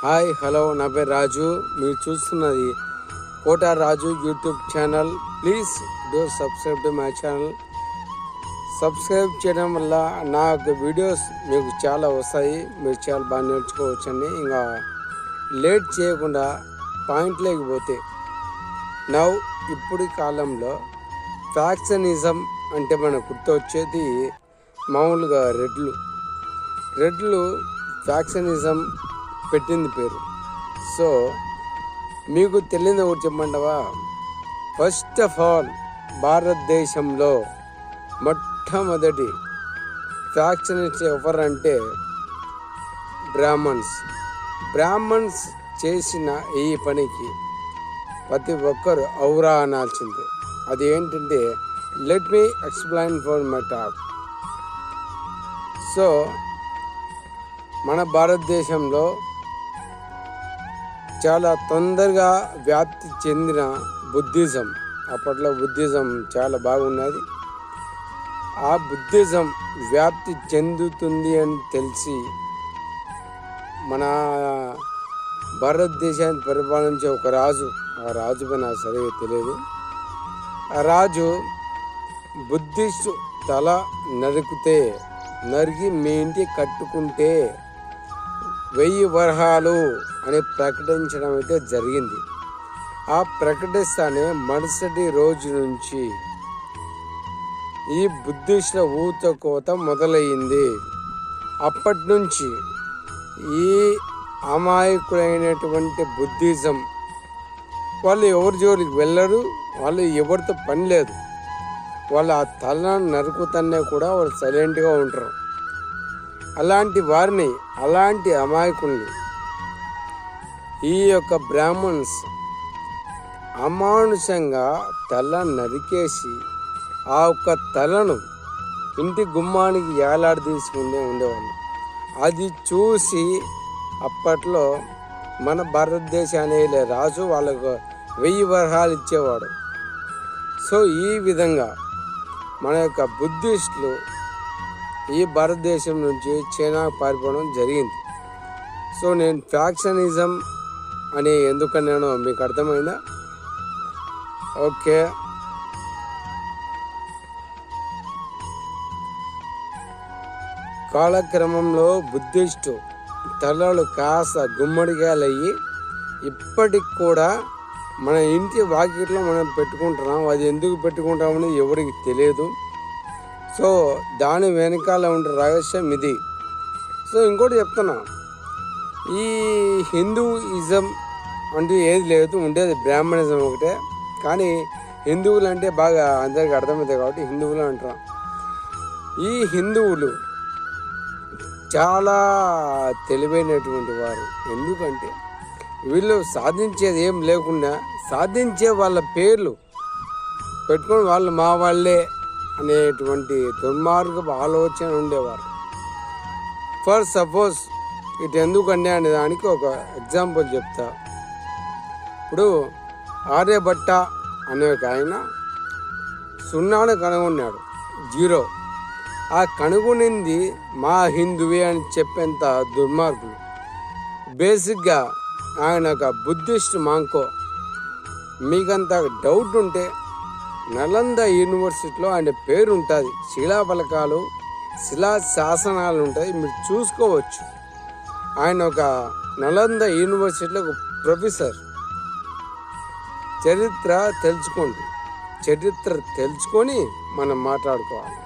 Hi hello నా పేరు రాజు. మీరు చూస్తున్నది Kota Raju YouTube channel. Please do subscribe to my channel. Subscribe చేయడం వల్ల నా యొక్క వీడియోస్ మీకు చాలా వస్తాయి. మీరు చాలా బాగా నేర్చుకోవచ్చండి. ఇంకా లేట్ చేయకుండా పాయింట్ లేకపోతే నవ్ ఇప్పుడు కాలంలో ఫ్యాక్షనిజం అంటే మనకు గుర్తొచ్చేది మామూలుగా రెడ్లు. రెడ్లు ఫ్యాక్షనిజం పెట్టింది పేరు. సో మీకు తెలియదు ఒకటి చెప్పమంటావా? ఫస్ట్ ఆఫ్ ఆల్ భారతదేశంలో మొట్టమొదటి ఫ్యాక్షనిస్ట్ ఎవరంటే బ్రాహ్మణ్స్. బ్రాహ్మణ్స్ చేసిన ఈ పనికి ప్రతి ఒక్కరు ఔరా అనాల్సిందే. అది ఏంటంటే let me explain for my talk so మన భారతదేశంలో చాలా తొందరగా వ్యాప్తి చెందిన బుద్ధిజం. అప్పట్లో బుద్ధిజం చాలా బాగున్నది. ఆ బుద్ధిజం వ్యాప్తి చెందుతుంది అని తెలిసి మన భారతదేశాన్ని పరిపాలించే ఒక రాజు ఆ రాజు నాకు సరిగా తెలియదు. ఆ రాజు బుద్ధిస్టు తల నరికితే నరిగి మీ ఇంటి కట్టుకుంటే వెయ్యి వరహాలు అని ప్రకటించడం అయితే జరిగింది. ఆ ప్రకటిస్తానే మరుసటి రోజు నుంచి ఈ బుద్ధిస్టుల ఊత కోత మొదలయ్యింది. అప్పటి నుంచి ఈ అమాయకులైనటువంటి బుద్ధిజం వాళ్ళు ఎవరి జోలికి వెళ్ళరు వాళ్ళు ఎవరితో పని లేదు. వాళ్ళు ఆ తలను నరుకుతనే కూడా వాళ్ళు సైలెంట్గా ఉంటారు. అలాంటి వారిని అలాంటి అమాయకుల్ని. ఈ యొక్క బ్రాహ్మణ్స్ అమానుషంగా తల నరికేసి ఆ ఒక్క తలను ఇంటి గుమ్మానికి ఏలాడదీసి ఉండే ఉండేవాళ్ళు. అది చూసి అప్పట్లో మన భారతదేశాన్ని రాజు వాళ్ళకు వెయ్యి వరహాలు ఇచ్చేవాడు. సో ఈ విధంగా మన యొక్క బుద్ధిస్టులు ఈ భారతదేశం నుంచి చైనా పారిపోవడం జరిగింది. సో నేను ఫ్యాక్షనిజం అని ఎందుకన్నాను మీకు అర్థమైందా? ఓకే. కాలక్రమంలో బుద్ధిస్టు తలలు కాస్త గుమ్మడికాయలయ్యి ఇప్పటికి కూడా మన ఇంటి వాకిట్లో మనం పెట్టుకుంటున్నాం. అది ఎందుకు పెట్టుకుంటామని ఎవరికి తెలియదు. సో దాని వెనకాల ఉండే రహస్యం ఇది. సో ఇంకోటి చెప్తున్నా. ఈ హిందూయిజం అంటూ ఏది లేదు ఉండేది బ్రాహ్మణిజం ఒకటే. కానీ హిందువులు అంటే బాగా అందరికి అర్థమవుతాయి కాబట్టి హిందువులు అంటాం ఈ హిందువులు చాలా తెలివైనటువంటి వారు. ఎందుకంటే వీళ్ళు సాధించేది ఏం లేకుండా సాధించే వాళ్ళ పేర్లు పెట్టుకొని వాళ్ళు మా వాళ్ళే అనేటువంటి దుర్మార్గపు ఆలోచన ఉండేవారు. ఫర్ సపోజ్ ఇటు ఎందుకండి అనే దానికి ఒక ఎగ్జాంపుల్ చెప్తా. ఇప్పుడు ఆర్యభట్ట అనే ఒక ఆయన సున్నాను కనుగొన్నాడు. జీరో. ఆ కనుగొనింది మా హిందువే అని చెప్పేంత దుర్మార్గులు. బేసిక్గా ఆయన ఒక బుద్ధిస్ట్ మాంకో. మీకంత డౌట్ ఉంటే నలంద యూనివర్సిటీలో ఆయన పేరు ఉంటుంది శిలాఫలకాలు శిలా శాసనాలు ఉంటాయి. మీరు చూసుకోవచ్చు. ఆయన ఒక నలంద యూనివర్సిటీలో ఒక ప్రొఫెసర్. చరిత్ర తెలుసుకోండి చరిత్ర తెలుసుకొని మనం మాట్లాడుకోవాలి.